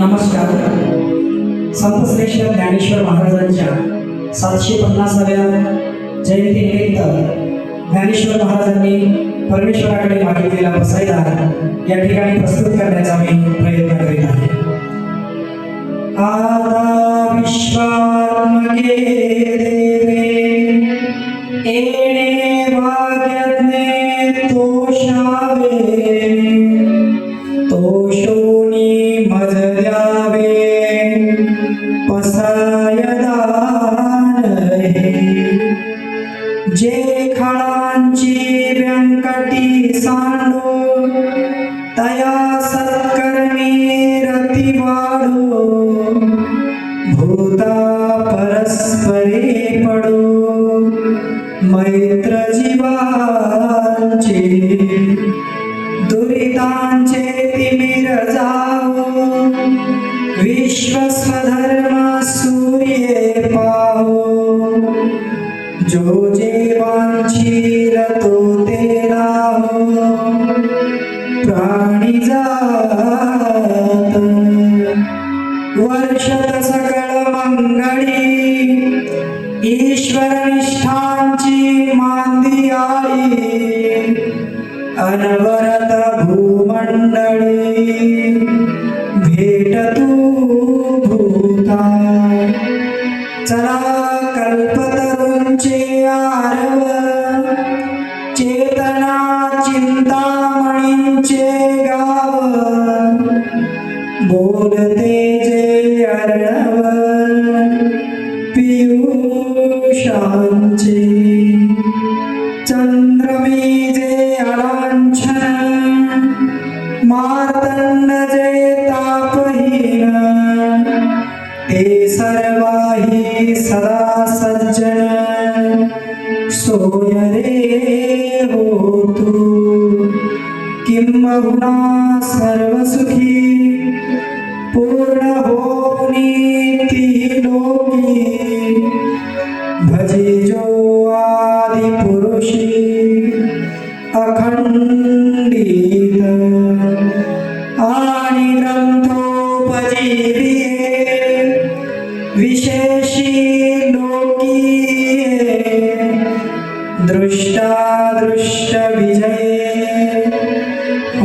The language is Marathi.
नमस्कार. संतश्रेष्ठ ज्ञानेश्वर महाराजांच्या सातशे पन्नासाव्या जयंतीनिमित्त ज्ञानेश्वर महाराजांनी परमेश्वराकडे मागितलेला बसायला या ठिकाणी प्रस्तुत करण्याचा मी प्रयत्न करीत आहे. आता विश्वात्मके जे खळांची व्यंकटी सांडो तया सत्कर्मी रती वाढो भूता जो जे वांछील तो तेरा राहो प्राणी जात. वर्षत सकळ मंगळी ईश्वर निष्ठांची मांदी आई. अनवरत भूमंडळी भेट तुमचे गाव बोलते जे अर्णव पियुषांचे चंद्रमी जे अलांछन मार्तंड जे तापहीन ते सर्वाही सदा सज्जन. सोय किंबहुना सर्व सुखी पूर्ण होनी ती लोकी. भजे जो आदि पुरुषी अखंडित. आणि ग्रंथोपजीवी विशेषी लोकी दृष्टा